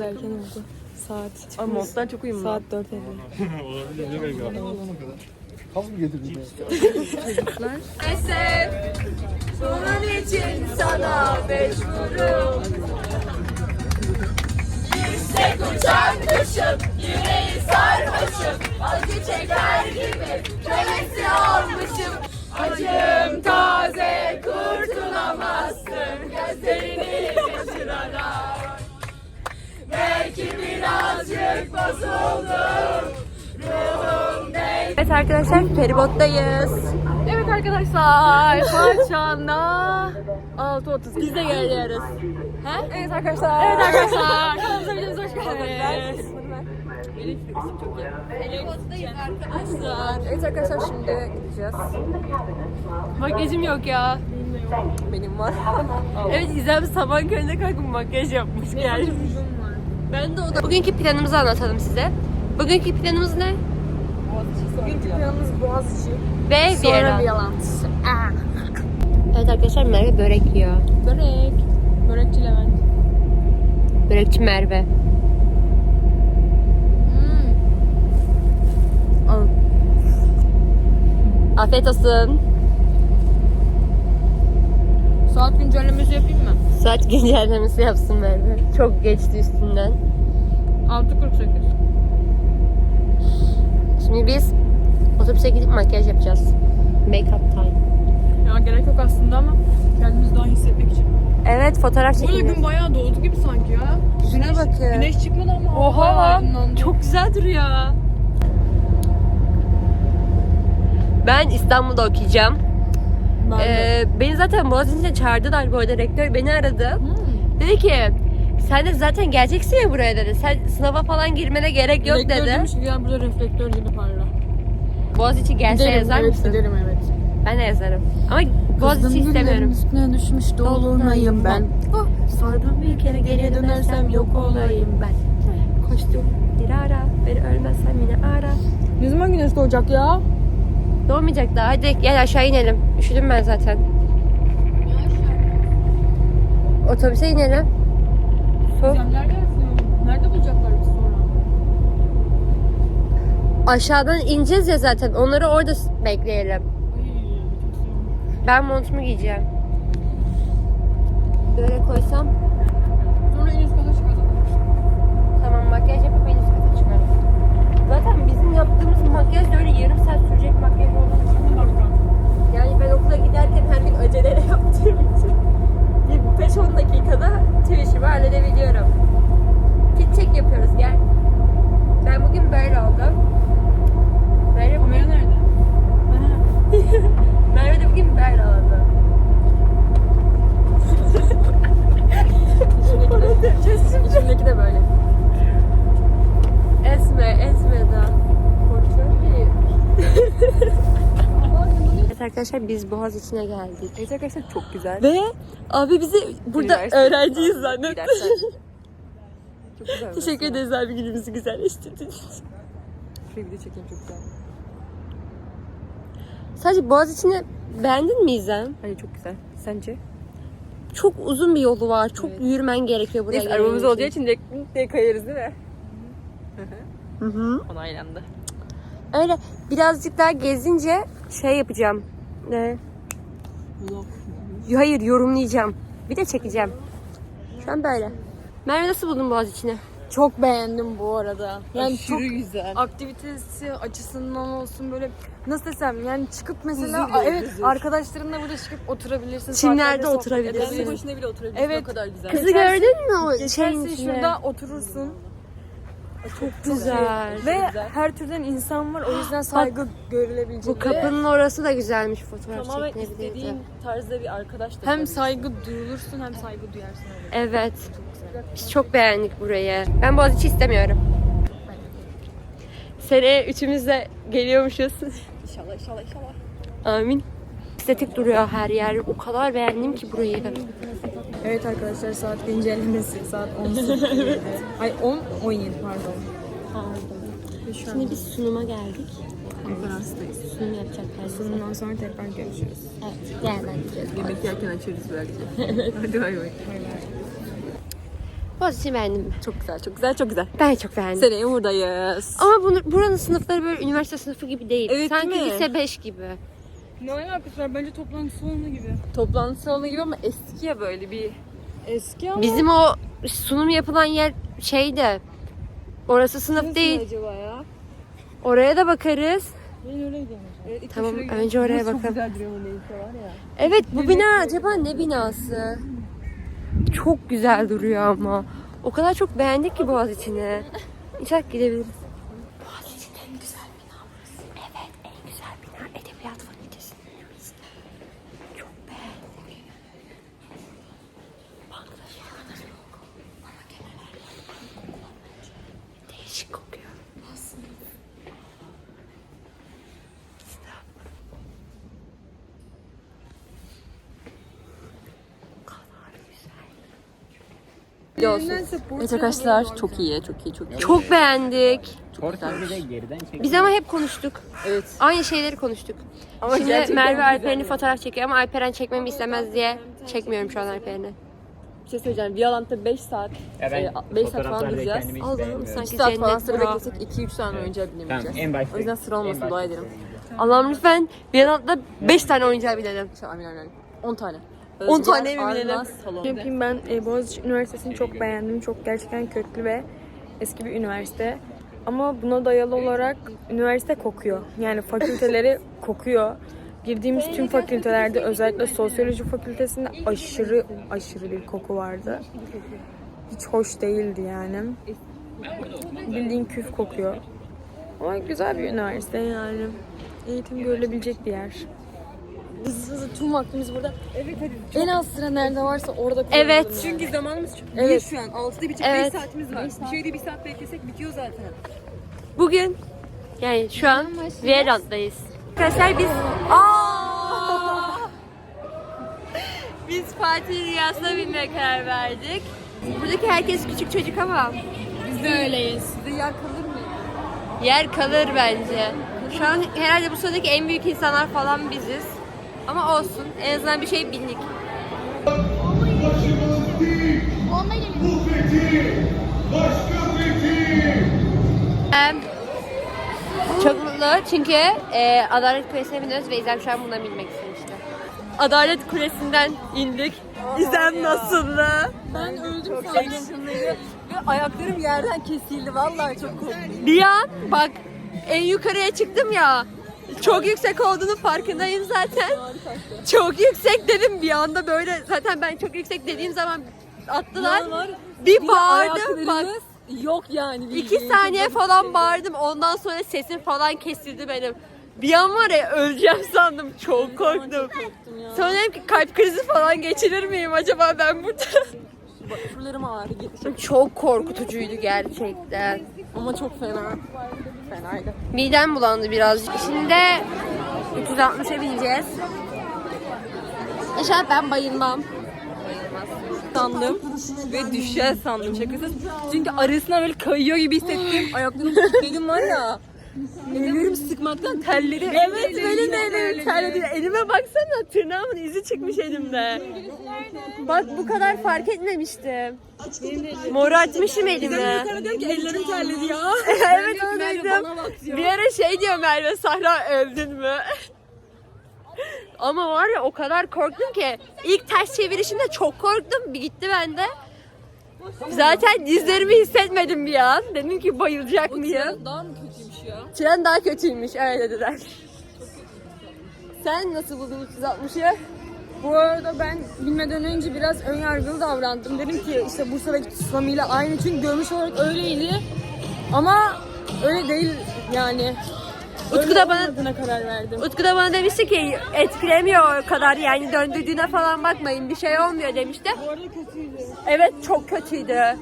erken oldu. Saat. Ama monttan çok uyumlu. Saat 4.50. Kaz mı getirdin? Bunun için sana mecburum. Yüksek uçan kuşum, yüreği sarhoşum. Acı çeker gibi kölesi olmuşum. Acım Evet arkadaşlar feribottayız. Evet arkadaşlar şu anda 6.30 biz de geliyoruz. He? Evet arkadaşlar. Evet arkadaşlar. Kanalımıza videomuza hoş geldiniz. Arkadaşlar. Evet arkadaşlar şimdi gideceğiz. Makyajım yok ya. Benim var. evet İzlem sabah köründe kalkıp makyaj yapmış gelmiş. Ben de o da. Bugünkü planımızı anlatalım size. Bugünkü planımız ne? Bugünkü planımız Boğaziçi. Ve Sonra Viyana. Viyalant. Evet arkadaşlar Merve börek yiyor. Börek. Börekçi Levent. Börekçi Merve. Al. Afiyet olsun. Saat güncellemesi yapayım mı? Saat güncellemesi yapsın Merve. Çok geçti üstünden. 6.48. Şimdi biz otobüse gidip makyaj yapacağız. Make up time. Ya gerek yok aslında ama kendimizi daha iyi hissetmek için. Evet fotoğraf Bu çekiyoruz. gün bayağı doğdu gibi sanki ya. Yüzüne bakın. Güneş çıkmadı ama Oha lan. aydınlandı. Çok güzel duruyor. Ben İstanbul'da okuyacağım. Ben de. Ee, beni zaten Boğaziçi'ne çağırdılar bu arada. Rektör beni aradı. Hmm. Dedi ki sen de zaten geleceksin ya buraya dedi. Sen sınava falan girmene gerek yok Reflektör dedi. demiş ki gel burada reflektör gibi parla. Boğaziçi gelse Giderim, yazar evet, mısın? Giderim evet. Ben de yazarım. Ama Boğaziçi istemiyorum. üstüne düşmüş Dolunayım ben. Oh, sordum bir kere geriye dönersem yok olayım ben. Koştum bir ara. Beni ölmezsem yine ara. Ne zaman güneş doğacak ya? Doğmayacak daha. Hadi gel aşağı inelim. Üşüdüm ben zaten. Otobüse inelim. Soğuk. Nerede bulacaklar biz sonra? Aşağıdan ineceğiz ya zaten. Onları orada bekleyelim. Ben montumu giyeceğim. Böyle koysam. Sonra en üst kata çıkacak. Tamam makyaj yapıp en üst kata çıkarız. Zaten bizim yaptığımız makyaj da öyle yarım saat sürecek makyaj olduğu için. Şimdi dakika. Yani ben okula giderken her gün aceleyle yaptığım için bir 5-10 dakikada tüm halledebiliyorum. Fit check yapıyoruz gel. Ben bugün böyle oldum. Merve Kamera bugün, nerede? Merve de bugün böyle oldu. İçimdeki de böyle. Esme, esme daha. Kontrol Evet arkadaşlar biz Boğaz içine geldik. Evet arkadaşlar çok güzel. Ve abi bizi burada Üniversite. öğrenciyiz zannetti. Çok güzel. Teşekkür ederiz abi günümüzü güzelleştirdiğiniz için. Şurayı bir de çekeyim çok güzel. Sadece Boğaz içine beğendin mi İzem? Hayır çok güzel. Sence? Çok uzun bir yolu var. Çok Evet. yürümen gerekiyor buraya. Neyse arabamız olacağı için direkt diye kayarız değil mi? Hı hı. Onaylandı. Öyle birazcık daha gezince şey yapacağım. Ne? Hayır yorumlayacağım. Bir de çekeceğim. Şu an böyle. Merve nasıl buldun Boğaz içini? Çok beğendim bu arada. Yani Aşırı çok güzel. aktivitesi açısından olsun böyle nasıl desem yani çıkıp mesela Huzur evet huzur. arkadaşlarınla burada çıkıp oturabilirsin. Çimlerde saatlerce sohbet oturabilirsin. Kendi başına bile oturabilirsin. Evet. O kadar güzel. Kızı gördün mü o şeyin Geçersin içine? şurada oturursun Çok güzel. ve her türden insan var o yüzden saygı görülebilecek. Bu kapının orası da güzelmiş fotoğraf Tamamen çekilebilirdi. istediğin tarzda bir arkadaş da hem bulabilirsin. saygı duyulursun hem saygı duyarsın. öyle. Evet. Biz çok beğendik burayı. Ben Boğaziçi istemiyorum. Seneye üçümüz de geliyormuşuz. İnşallah inşallah inşallah. Amin. Estetik duruyor her yer. O kadar beğendim ki burayı. Evet arkadaşlar saat güncellemesi saat 18. Ay 10 17 pardon. Şimdi biz sunuma geldik. Konferanstayız. Sunum yapacaklar. Sunum. Bundan sonra tekrar görüşürüz. Evet. Değerlendireceğiz. Yemek yerken açarız belki. evet. Hadi bay bay. Boğaziçi'ni beğendin mi? Çok güzel, çok güzel, çok güzel. Ben çok beğendim. Seneye buradayız. Ama bunu, buranın sınıfları böyle üniversite sınıfı gibi değil. Evet, Sanki değil mi? lise 5 gibi. Ne alakası var? Bence toplantı salonu gibi. Toplantı salonu gibi ama eski ya böyle bir Eski ama Bizim o sunum yapılan yer şeydi. Orası sınıf değil. acaba ya? Oraya da bakarız. Ben öyle gideyim. Evet, ilk Tamam şuraya gidelim. önce oraya bakalım. Çok güzel duruyor bu neyse var ya. Evet bu bina acaba ne binası? Çok güzel duruyor ama. O kadar çok beğendik ki Boğaziçi'ni. İnşallah gidebiliriz. Boğaziçi'nin en güzel bina burası. Evet en güzel bina Edebiyat Fakültesi'nin burası. Çok beğendik. Bankları o kadar yok. Ama genel Değişik kokuyor. Aslında. Evet arkadaşlar çok iyi, çok iyi, çok iyi. Çok beğendik. Geriden çek. Biz ama hep konuştuk. Evet. Aynı şeyleri konuştuk. Ama Şimdi gerçekten Merve güzel Alperen'i fotoğraf çekiyor ama Alperen çekmemi istemez diye çekmiyorum şu an Alperen'i. Bir şey söyleyeceğim. Violant'ta 5 saat, Ya ben 5 saat falan fotoğraflarda duracağız. kendimi hiç Allah'ım beğenmiyorum. sanki 2 saat falan cennet sıra bura. beklesek 2-3 saniye önce Tamam binemeyeceğiz. en başta. O yüzden sıra olmasın, dua ederim. Allah'ım lütfen bir anda 5 tane oyuncağı bilelim. Amin amin. 10 tane. 10 tane mi bilelim? Arnaz. Yapayım ben e, Boğaziçi Üniversitesi'ni çok beğendim. Çok gerçekten köklü ve eski bir üniversite. Ama buna dayalı olarak üniversite kokuyor. Yani fakülteleri kokuyor. Girdiğimiz tüm fakültelerde özellikle sosyoloji fakültesinde aşırı aşırı bir koku vardı. Hiç hoş değildi yani. Bildiğin küf kokuyor. Ama güzel bir üniversite yani. Eğitim görülebilecek bir yer. Hızlı tüm vaktimiz burada. Evet hadi. En az sıra nerede varsa orada kullanalım Evet. yani. Çünkü zamanımız çok Evet. şu an. 6'da bitecek Evet. 5 saatimiz var. Bir şeyde 1 saat beklesek bitiyor zaten. Bugün yani şu an Vierland'dayız. Arkadaşlar biz Aa! biz Fatih Rüyası'na binmeye karar verdik. Buradaki herkes küçük çocuk ama Biz de öyleyiz. Size yer kalır mı? yer kalır bence. Şu an herhalde bu sıradaki en büyük insanlar falan biziz. Ama olsun. En azından bir şey bindik. Em, Çok mutlu çünkü e, Adalet Kulesi'ne biniyoruz ve İzlem şu an buna binmek istemişti. Adalet Kulesi'nden indik. İzlem nasıldı? Ben öldüm sandım. Ve ayaklarım yerden kesildi. Vallahi çok korktum. Bir an bak en yukarıya çıktım ya. Çok yüksek olduğunu farkındayım zaten. Çok yüksek dedim bir anda böyle zaten ben çok yüksek dediğim zaman attılar. Bir bağırdım bak. Yok yani. İki saniye falan bağırdım. Ondan sonra sesim falan kesildi benim. Bir an var ya öleceğim sandım. Çok korktum. Sonra dedim ki kalp krizi falan geçirir miyim acaba ben burada? Bak şuralarım ağrı. Çok korkutucuydu gerçekten. Ama çok fena. Fenaydı. Midem bulandı birazcık. Şimdi 360'a bineceğiz. İnşallah ben bayılmam. sandım ve düşeceğiz sandım şakasız. Çünkü arasına böyle kayıyor gibi hissettim. Ayaklarımı kilitledim var ya. Ellerim sıkmaktan telleri. Evet benim de elim terledi. Elime baksana tırnağımın izi çıkmış elimde. Bak bu kadar fark etmemiştim. Mor. Sana diyorum ki ellerim terledi ya. evet onu diyor. Bir ara şey diyor Merve Sahra öldün mü? Ama var ya o kadar korktum ki ilk ters çevirişinde çok korktum. Bir gitti bende. Zaten dizlerimi hissetmedim bir an. Dedim ki bayılacak mıyım? Ya? Tren daha kötüymüş öyle dediler. Sen nasıl buldun 360'ı? Bu arada ben bilmeden önce biraz ön yargılı davrandım. Dedim ki işte Bursa'daki tsunami ile aynı çünkü görmüş olarak öyleydi. Ama öyle değil yani. Utku da bana karar verdim. Utku da bana demişti ki etkilemiyor o kadar yani döndürdüğüne falan bakmayın bir şey olmuyor demişti. Bu arada kötüydü. Evet çok kötüydü.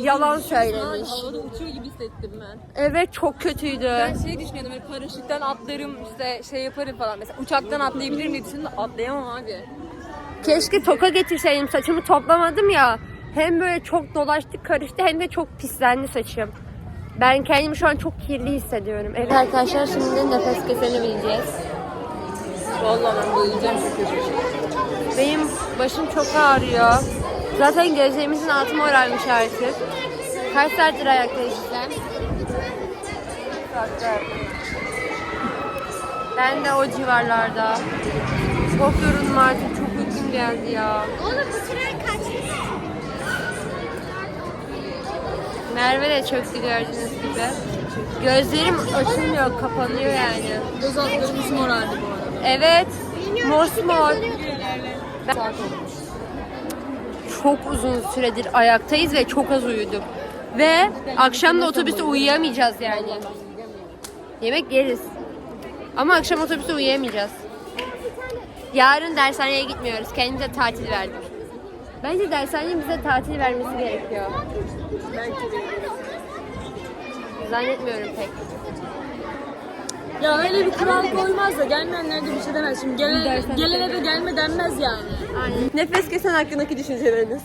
Yalan söylemiş. Havada uçuyor gibi hissettim ben. Evet çok kötüydü. Ben şey düşünüyordum böyle paraşütten atlarım işte şey yaparım falan. Mesela uçaktan atlayabilirim diye düşündüm atlayamam abi. Keşke toka getirseydim saçımı toplamadım ya. Hem böyle çok dolaştı karıştı hem de çok pislendi saçım. Ben kendimi şu an çok kirli hissediyorum. Evet arkadaşlar şimdi nefes keseni bileceğiz. Vallahi ben bayılacağım çok kötü. Benim başım çok ağrıyor. Zaten gözlerimizin altı morarmış artık. Kaç saattir ayaktayız sen? Ben de o civarlarda. Çok yoruldum artık. Çok uykum geldi ya. Oğlum bu tren kaçmış. Merve de çok gördüğünüz gibi. Gözlerim açılmıyor, kapanıyor yani. Göz altlarımız morardı bu arada. Evet. Mosmor. Ben- Çok uzun süredir ayaktayız ve çok az uyuduk. Ve akşam da otobüste uyuyamayacağız yani. Yemek yeriz. Ama akşam otobüste uyuyamayacağız. Yarın dershaneye gitmiyoruz. Kendimize tatil verdik. Bence dershanenin bize tatil vermesi gerekiyor. Zannetmiyorum pek. Ya öyle bir kural koymaz da gelmeyenler de bir şey demez. Şimdi gelene, gelene de gelme denmez yani. Nefes kesen hakkındaki düşünceleriniz.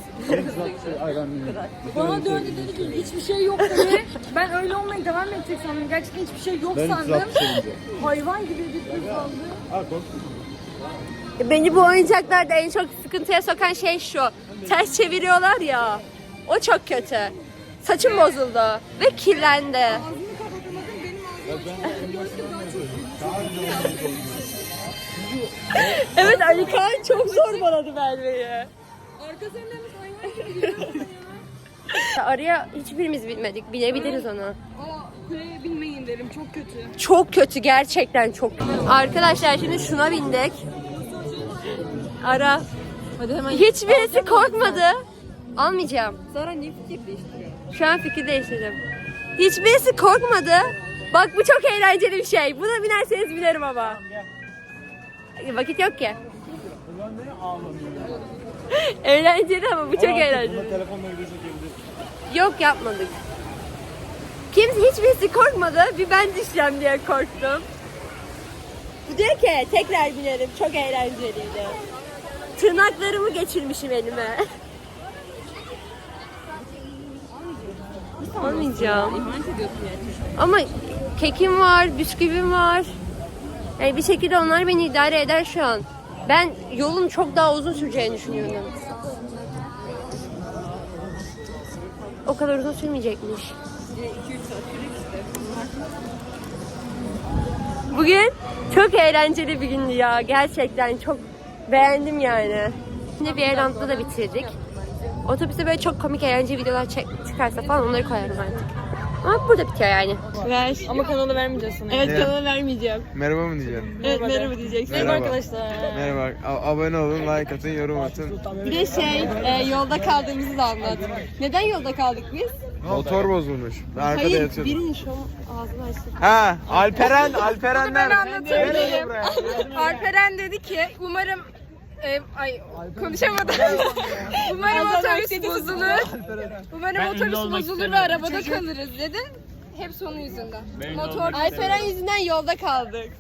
Bana döndü dedi ki hiçbir şey yok dedi. ben öyle olmaya devam edecek sandım. Gerçekten hiçbir şey yok Ben sandım. 360 olunca. Hayvan gibi bir kaldı. Ha kork. Beni bu oyuncaklarda en çok sıkıntıya sokan şey şu. Ters çeviriyorlar ya. O çok kötü. Saçım bozuldu ve kirlendi. Evet Ali Kaan çok zorbaladı Merve'yi. Araya hiçbirimiz bilmedik. Bilebiliriz onu. Aa kuleye binmeyin derim çok kötü. Çok kötü gerçekten çok. Arkadaşlar şimdi şuna bindik. Ara. Hadi hemen Hiçbirisi korkmadı. Almayacağım. Sonra niye fikir değiştiriyor? Şu an fikir değiştirdim. Hiçbirisi korkmadı. Bak bu çok eğlenceli bir şey. Buna binerseniz binerim ama. Vakit yok ki. eğlenceli ama bu çok eğlenceli. Telefonla video çekebilir. Yok yapmadık. Kimse hiçbirisi korkmadı. Bir ben düşeceğim diye korktum. Bu diyor ki tekrar binerim. Çok eğlenceliydi. Tırnaklarımı geçirmişim elime. Almayacağım. Ama kekim var, bisküvim var. Yani bir şekilde onlar beni idare eder şu an. Ben yolun çok daha uzun süreceğini düşünüyordum. O kadar uzun sürmeyecekmiş. Bugün çok eğlenceli bir gündü ya. Gerçekten çok beğendim yani. Yine bir Eylant'ta da bitirdik. Otobüste böyle çok komik eğlenceli videolar çek, çıkarsa falan onları koyarım artık. Ama burada bitiyor yani. Ver. Ama kanalı vermeyeceğiz sana. Evet kanalı vermeyeceğim. Merhaba mı diyeceğim? Evet merhaba diyeceksin. Merhaba. Arkadaşlar. Merhaba. A- abone olun, like atın, yorum atın. Bir de şey e, yolda kaldığımızı da anlat. Neden yolda kaldık biz? Motor bozulmuş. Ben arkada Hayır yatıyordum. birinin şu ağzını açtı. Ha, Alperen, anlatabilirim. Alperen dedi ki umarım e, ay konuşamadım. umarım otobüs bozulur. Umarım otobüs bozulur ve arabada kalırız dedi. Hep onun yüzünden. Motor Alperen yüzünden yolda kaldık.